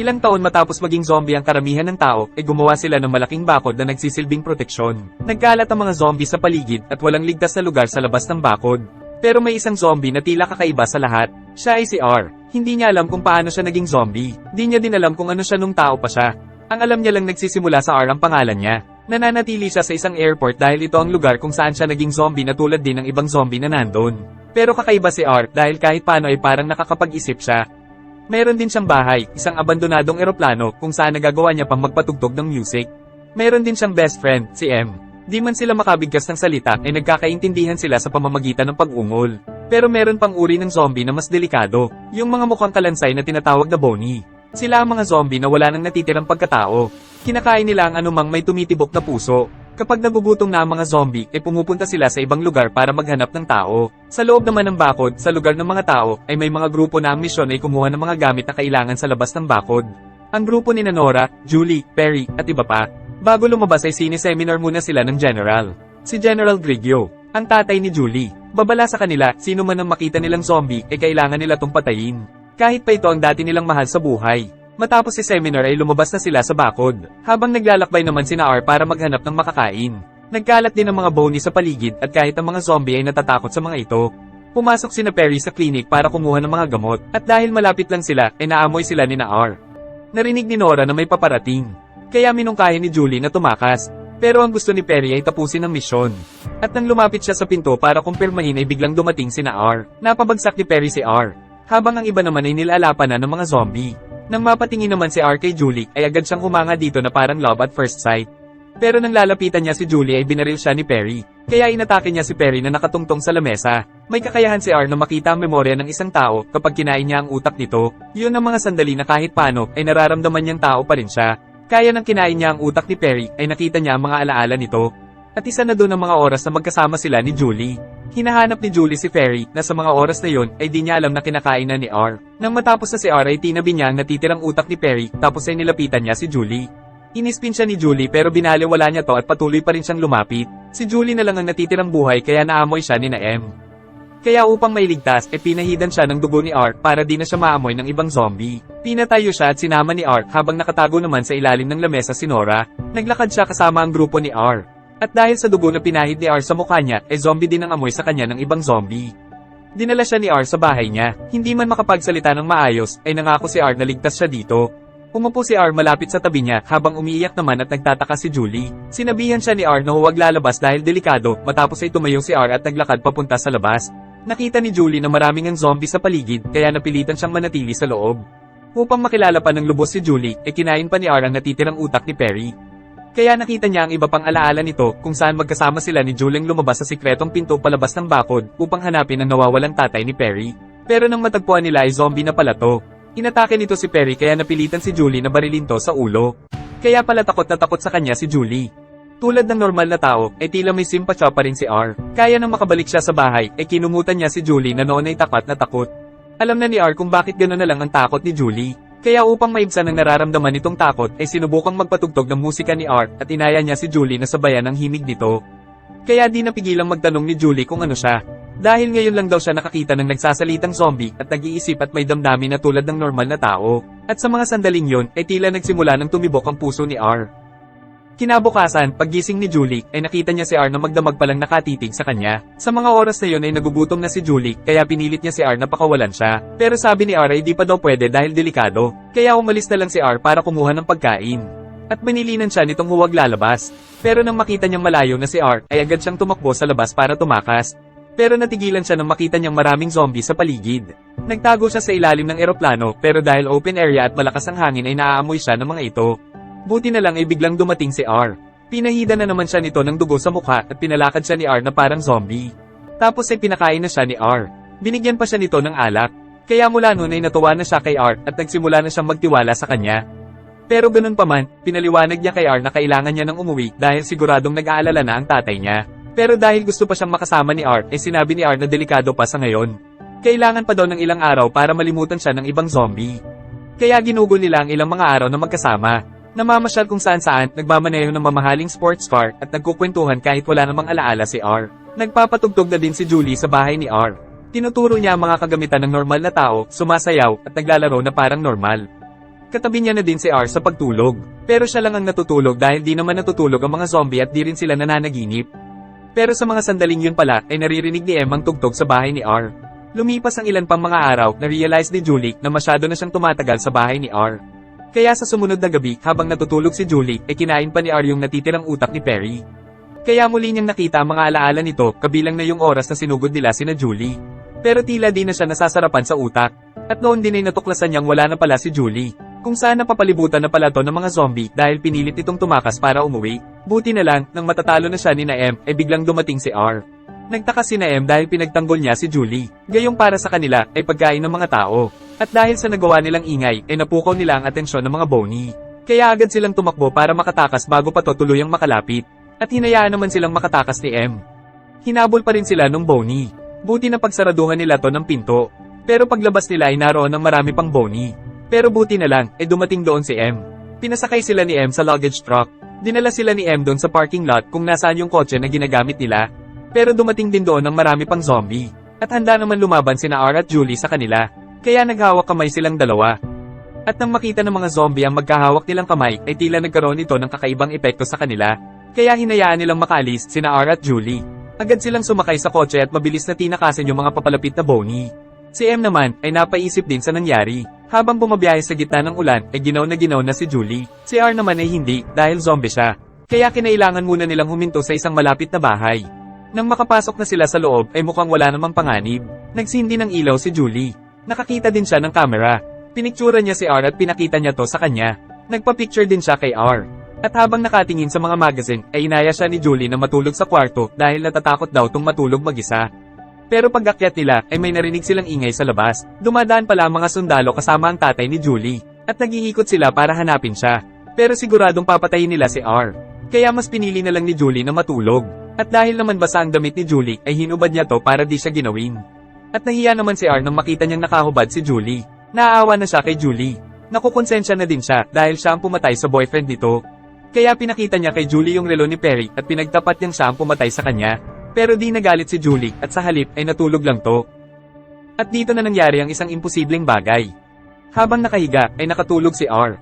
Ilang taon matapos maging zombie ang karamihan ng tao, ay gumawa sila ng malaking bakod na nagsisilbing proteksyon. Nagkalat ang mga zombie sa paligid at walang ligtas na lugar sa labas ng bakod. Pero may isang zombie na tila kakaiba sa lahat. Siya ay si R. Hindi niya alam kung paano siya naging zombie. Di niya din alam kung ano siya nung tao pa siya. Ang alam niya lang nagsisimula sa R ang pangalan niya. Nananatili siya sa isang airport dahil ito ang lugar kung saan siya naging zombie na tulad din ng ibang zombie na nandun. Pero kakaiba si R dahil kahit paano ay parang nakakapag-isip siya. Meron din siyang bahay, isang abandonadong eroplano kung saan nagagawa niya pang magpatugtog ng music. Meron din siyang best friend, si M. Di man sila makabigkas ng salita ay nagkakaintindihan sila sa pamamagitan ng pag-ungol. Pero meron pang uri ng zombie na mas delikado, yung mga mukhang kalansay na tinatawag na bony. Sila ang mga zombie na wala nang natitirang pagkatao. Kinakain nila ang anumang may tumitibok na puso. Kapag nagugutom na ang mga zombie, ay pumupunta sila sa ibang lugar para maghanap ng tao. Sa loob naman ng bakod, sa lugar ng mga tao, ay may mga grupo na ang misyon ay kumuha ng mga gamit na kailangan sa labas ng bakod. Ang grupo ni Nora, Julie, Perry, at iba pa. Bago lumabas ay sini-seminar muna sila ng General. Si General Grigio, ang tatay ni Julie. Babala sa kanila, sino man ang makita nilang zombie, ay kailangan nila tong patayin. Kahit pa ito ang dati nilang mahal sa buhay. Matapos si seminar ay lumabas na sila sa bakod, habang naglalakbay naman sina R para maghanap ng makakain. Nagkalat din ang mga bony sa paligid at kahit ang mga zombie ay natatakot sa mga ito. Pumasok sina Perry sa clinic para kumuha ng mga gamot, at dahil malapit lang sila, ay naamoy sila ni na R. Narinig ni Nora na may paparating. Kaya minungkahin ni Julie na tumakas. Pero ang gusto ni Perry ay tapusin ang misyon. At nang lumapit siya sa pinto para kumpirmahin ay biglang dumating si na R. Napabagsak ni Perry si R. Habang ang iba naman ay nilalapan na ng mga zombie. Nang mapatingin naman si R kay Julie, ay agad siyang humanga dito na parang love at first sight. Pero nang lalapitan niya si Julie ay binaril siya ni Perry. Kaya inatake niya si Perry na nakatungtong sa lamesa. May kakayahan si R na makita ang memorya ng isang tao kapag kinain niya ang utak nito. Yun ang mga sandali na kahit paano ay nararamdaman niyang tao pa rin siya. Kaya nang kinain niya ang utak ni Perry ay nakita niya ang mga alaala nito. At isa na doon ang mga oras na magkasama sila ni Julie. Hinahanap ni Julie si Ferry na sa mga oras na yon ay di niya alam na kinakain na ni R. Nang matapos na si R ay tinabi niya ang natitirang utak ni Perry tapos ay nilapitan niya si Julie. Inispin siya ni Julie pero binaliwala niya to at patuloy pa rin siyang lumapit. Si Julie na lang ang natitirang buhay kaya naamoy siya ni na M. Kaya upang mailigtas, e pinahidan siya ng dugo ni R para di na siya maamoy ng ibang zombie. Pinatayo siya at sinama ni R habang nakatago naman sa ilalim ng lamesa si Nora. Naglakad siya kasama ang grupo ni R. At dahil sa dugo na pinahid ni R sa mukha niya, e zombie din ang amoy sa kanya ng ibang zombie. Dinala siya ni R sa bahay niya, hindi man makapagsalita ng maayos, ay nangako si R na ligtas siya dito. Umupo si R malapit sa tabi niya habang umiiyak naman at nagtataka si Julie. Sinabihan siya ni R na huwag lalabas dahil delikado matapos ay tumayo si R at naglakad papunta sa labas. Nakita ni Julie na maraming ang zombie sa paligid kaya napilitan siyang manatili sa loob. Upang makilala pa ng lubos si Julie, e kinain pa ni R ang natitirang utak ni Perry. Kaya nakita niya ang iba pang alaala nito kung saan magkasama sila ni Juling lumabas sa sikretong pinto palabas ng bakod upang hanapin ang nawawalang tatay ni Perry. Pero nang matagpuan nila ay zombie na pala to. Inatake nito si Perry kaya napilitan si Julie na barilin to sa ulo. Kaya pala takot na takot sa kanya si Julie. Tulad ng normal na tao, ay tila may simpatya pa rin si R. Kaya nang makabalik siya sa bahay, ay kinumutan niya si Julie na noon ay takot na takot. Alam na ni R kung bakit gano'n na lang ang takot ni Julie. Kaya upang maibsan ang nararamdaman nitong takot ay sinubukang magpatugtog ng musika ni Art at inaya niya si Julie na sabayan ng himig nito. Kaya di napigilang magtanong ni Julie kung ano siya. Dahil ngayon lang daw siya nakakita ng nagsasalitang zombie at nag-iisip at may damdamin na tulad ng normal na tao. At sa mga sandaling yon ay tila nagsimula ng tumibok ang puso ni R. Kinabukasan, paggising ni Julie, ay nakita niya si R na magdamag palang nakatitig sa kanya. Sa mga oras na yon ay nagugutom na si Julie, kaya pinilit niya si R na pakawalan siya. Pero sabi ni R ay di pa daw pwede dahil delikado. Kaya umalis na lang si R para kumuha ng pagkain. At binilinan siya nitong huwag lalabas. Pero nang makita niyang malayo na si R, ay agad siyang tumakbo sa labas para tumakas. Pero natigilan siya nang makita niyang maraming zombie sa paligid. Nagtago siya sa ilalim ng eroplano, pero dahil open area at malakas ang hangin ay naaamoy siya ng mga ito. Buti na lang ay biglang dumating si R. Pinahida na naman siya nito ng dugo sa mukha at pinalakad siya ni R na parang zombie. Tapos ay pinakain na siya ni R. Binigyan pa siya nito ng alak. Kaya mula noon ay natuwa na siya kay R at nagsimula na siyang magtiwala sa kanya. Pero ganun pa man, pinaliwanag niya kay R na kailangan niya ng umuwi dahil siguradong nag-aalala na ang tatay niya. Pero dahil gusto pa siyang makasama ni R, ay sinabi ni R na delikado pa sa ngayon. Kailangan pa daw ng ilang araw para malimutan siya ng ibang zombie. Kaya ginugol nila ang ilang mga araw na magkasama. Namamasyal kung saan saan, nagmamaneho ng mamahaling sports car at nagkukwentuhan kahit wala namang alaala si R. Nagpapatugtog na din si Julie sa bahay ni R. Tinuturo niya ang mga kagamitan ng normal na tao, sumasayaw, at naglalaro na parang normal. Katabi niya na din si R sa pagtulog. Pero siya lang ang natutulog dahil di naman natutulog ang mga zombie at di rin sila nananaginip. Pero sa mga sandaling yun pala ay naririnig ni M ang tugtog sa bahay ni R. Lumipas ang ilan pang mga araw na realize ni Julie na masyado na siyang tumatagal sa bahay ni R. Kaya sa sumunod na gabi habang natutulog si Julie ay kinain pa ni R yung natitirang utak ni Perry. Kaya muli niyang nakita ang mga alaala nito kabilang na yung oras na sinugod nila sina Julie. Pero tila di na siya nasasarapan sa utak. At noon din ay natuklasan niyang wala na pala si Julie. Kung saan napapalibutan na pala to ng mga zombie dahil pinilit itong tumakas para umuwi. Buti na lang, nang matatalo na siya ni na M, ay biglang dumating si R. Nagtaka si na M dahil pinagtanggol niya si Julie. Gayong para sa kanila ay pagkain ng mga tao. At dahil sa nagawa nilang ingay ay napukaw nila ang atensyon ng mga bony. Kaya agad silang tumakbo para makatakas bago pa to tuluyang makalapit. At hinayaan naman silang makatakas ni M. Hinabol pa rin sila nung bony. Buti na pagsaraduhan nila to ng pinto. Pero paglabas nila ay naroon ng marami pang bony. Pero buti na lang, ay dumating doon si M. Pinasakay sila ni M sa luggage truck. Dinala sila ni M doon sa parking lot kung nasaan yung kotse na ginagamit nila. Pero dumating din doon ng marami pang zombie. At handa naman lumaban sina R at Julie sa kanila. Kaya naghawak kamay silang dalawa. At nang makita ng mga zombie ang magkahawak nilang kamay, ay tila nagkaroon ito ng kakaibang epekto sa kanila. Kaya hinayaan nilang makalis sina R at Julie. Agad silang sumakay sa kotse at mabilis na tinakasin yung mga papalapit na bony. Si M naman ay napaisip din sa nangyari. Habang bumabiyahe sa gitna ng ulan ay ginaw na ginaw na si Julie. Si R naman ay hindi dahil zombie siya. Kaya kinailangan muna nilang huminto sa isang malapit na bahay. Nang makapasok na sila sa loob ay mukhang wala namang panganib. Nagsindi ng ilaw si Julie. Nakakita din siya ng camera. Piniktura niya si R at pinakita niya to sa kanya. Nagpa-picture din siya kay R. At habang nakatingin sa mga magazine ay inaya siya ni Julie na matulog sa kwarto dahil natatakot daw tung matulog mag-isa. Pero pagakyat nila ay may narinig silang ingay sa labas. Dumadaan pala mga sundalo kasama ang tatay ni Julie. At nag-iikot sila para hanapin siya. Pero siguradong papatayin nila si R. Kaya mas pinili na lang ni Julie na matulog. At dahil naman basa ang damit ni Julie ay hinubad niya to para di siya ginawin. At nahiya naman si R nang makita niyang nakahubad si Julie. Naaawa na siya kay Julie. Nakukonsensya na din siya dahil siya ang pumatay sa boyfriend nito. Kaya pinakita niya kay Julie yung relo ni Perry at pinagtapat niyang siya ang pumatay sa kanya. Pero di nagalit si Julie at sa halip ay natulog lang to. At dito na nangyari ang isang imposibleng bagay. Habang nakahiga ay nakatulog si R.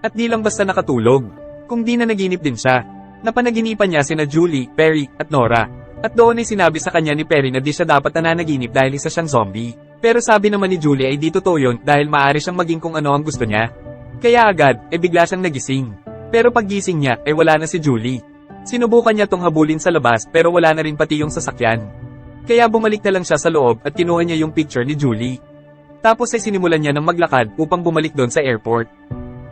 At di lang basta nakatulog, kung di na naginip din siya. Napanaginipan niya sina Julie, Perry, at Nora. At doon ay sinabi sa kanya ni Perry na di siya dapat nananaginip dahil isa siyang zombie. Pero sabi naman ni Julie ay di totoo yun dahil maaari siyang maging kung ano ang gusto niya. Kaya agad, e bigla siyang nagising. Pero paggising niya, ay wala na si Julie. Sinubukan niya tong habulin sa labas pero wala na rin pati yung sasakyan. Kaya bumalik na lang siya sa loob at kinuha niya yung picture ni Julie. Tapos ay sinimulan niya ng maglakad upang bumalik doon sa airport.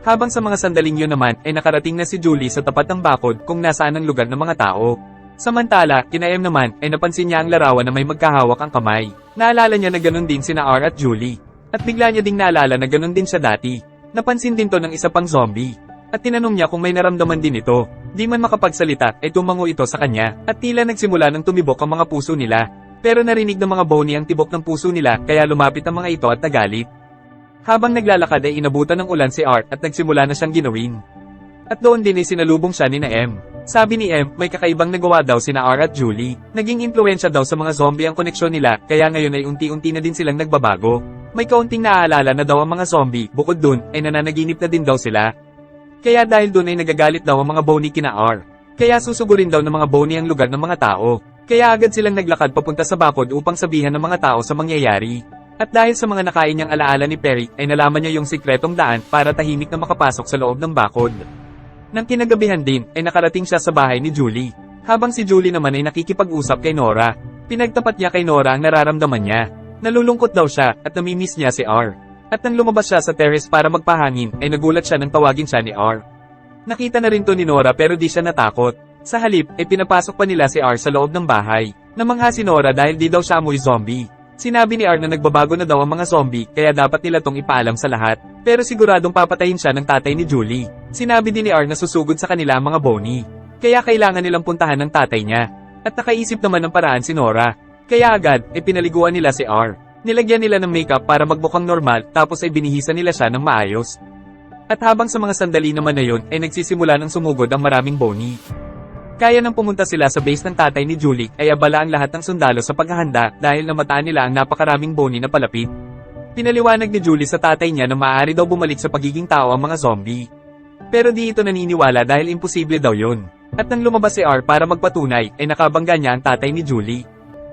Habang sa mga sandaling yun naman ay nakarating na si Julie sa tapat ng bakod kung nasaan ang lugar ng mga tao. Samantala, kina M naman ay napansin niya ang larawan na may magkahawak ang kamay. Naalala niya na ganun din sina R at Julie. At bigla niya ding naalala na ganun din siya dati. Napansin din to ng isa pang zombie. At tinanong niya kung may naramdaman din ito. Di man makapagsalita ay tumango ito sa kanya at tila nagsimula ng tumibok ang mga puso nila. Pero narinig ng mga bony ang tibok ng puso nila kaya lumapit ang mga ito at nagalit. Habang naglalakad ay inabutan ng ulan si Art at nagsimula na siyang ginawin. At doon din ay sinalubong siya ni na M. Sabi ni M, may kakaibang nagawa daw sina R at Julie. Naging impluensya daw sa mga zombie ang koneksyon nila, kaya ngayon ay unti-unti na din silang nagbabago. May kaunting naaalala na daw ang mga zombie, bukod dun, ay nananaginip na din daw sila. Kaya dahil dun ay nagagalit daw ang mga bony kina R. Kaya susugurin daw ng mga bony ang lugar ng mga tao. Kaya agad silang naglakad papunta sa bakod upang sabihan ng mga tao sa mangyayari. At dahil sa mga nakain niyang alaala ni Perry, ay nalaman niya yung sikretong daan para tahimik na makapasok sa loob ng bakod. Nang kinagabihan din, ay nakarating siya sa bahay ni Julie. Habang si Julie naman ay nakikipag-usap kay Nora. Pinagtapat niya kay Nora ang nararamdaman niya. Nalulungkot daw siya at namimiss niya si R. At nang lumabas siya sa terrace para magpahangin, ay nagulat siya nang tawagin siya ni R. Nakita na rin to ni Nora pero di siya natakot. Sa halip, ay pinapasok pa nila si R sa loob ng bahay. Namangha si Nora dahil di daw siya amoy zombie. Sinabi ni R na nagbabago na daw ang mga zombie kaya dapat nila tong ipaalam sa lahat. Pero siguradong papatayin siya ng tatay ni Julie. Sinabi din ni R na susugod sa kanila ang mga bony. Kaya kailangan nilang puntahan ng tatay niya. At nakaisip naman ng paraan si Nora. Kaya agad, ay pinaliguan nila si R. Nilagyan nila ng makeup para magbukang normal tapos ay binihisan nila siya ng maayos. At habang sa mga sandali naman na yun ay nagsisimula ng sumugod ang maraming bony. Kaya nang pumunta sila sa base ng tatay ni Julie ay abala ang lahat ng sundalo sa paghahanda dahil namataan nila ang napakaraming bony na palapit. Pinaliwanag ni Julie sa tatay niya na maaari daw bumalik sa pagiging tao ang mga zombie. Pero di ito naniniwala dahil imposible daw yun. At nang lumabas si R para magpatunay, ay nakabangga niya ang tatay ni Julie.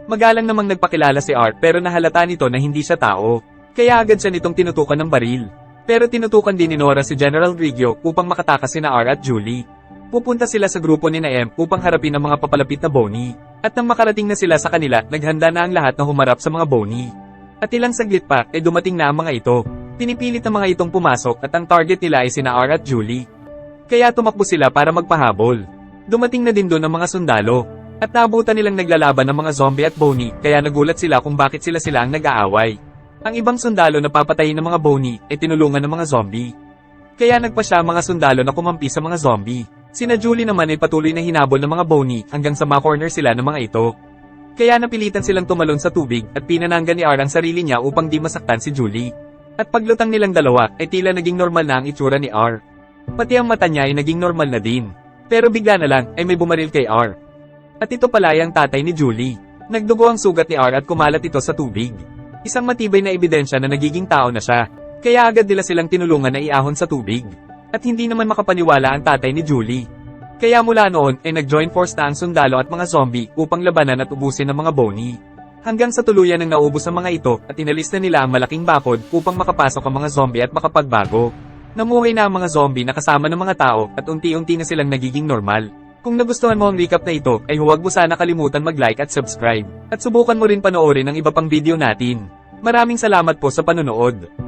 Magalang namang nagpakilala si R pero nahalata nito na hindi siya tao. Kaya agad siya nitong tinutukan ng baril. Pero tinutukan din ni Nora si General Riggio upang makatakas si na R at Julie. Pupunta sila sa grupo ni na M upang harapin ang mga papalapit na Bonnie. At nang makarating na sila sa kanila, naghanda na ang lahat na humarap sa mga Bonnie. At ilang saglit pa, ay dumating na ang mga ito. Pinipilit ng mga itong pumasok at ang target nila ay sina R at Julie. Kaya tumakbo sila para magpahabol. Dumating na din doon ang mga sundalo. At nabutan nilang naglalaban ng mga zombie at Bonnie, kaya nagulat sila kung bakit sila sila ang nag-aaway. Ang ibang sundalo na papatayin ng mga Bonnie, ay tinulungan ng mga zombie. Kaya nagpa siya ang mga sundalo na kumampi sa mga zombie. Sina Julie naman ay patuloy na hinabol ng mga Bonnie hanggang sa ma-corner sila ng mga ito. Kaya napilitan silang tumalon sa tubig at pinananggan ni R ang sarili niya upang di masaktan si Julie. At paglutang nilang dalawa, ay tila naging normal na ang itsura ni R. Pati ang mata niya ay naging normal na din. Pero bigla na lang, ay may bumaril kay R. At ito pala ay ang tatay ni Julie. Nagdugo ang sugat ni R at kumalat ito sa tubig. Isang matibay na ebidensya na nagiging tao na siya. Kaya agad nila silang tinulungan na iahon sa tubig. At hindi naman makapaniwala ang tatay ni Julie. Kaya mula noon ay nag-join force na ang sundalo at mga zombie upang labanan at ubusin ang mga Bonnie. Hanggang sa tuluyan ng naubos ang mga ito at inalis na nila ang malaking bakod upang makapasok ang mga zombie at makapagbago. Namuhay na ang mga zombie na kasama ng mga tao at unti-unti na silang nagiging normal. Kung nagustuhan mo ang recap na ito, ay huwag mo sana kalimutan mag-like at subscribe. At subukan mo rin panoorin ang iba pang video natin. Maraming salamat po sa panonood.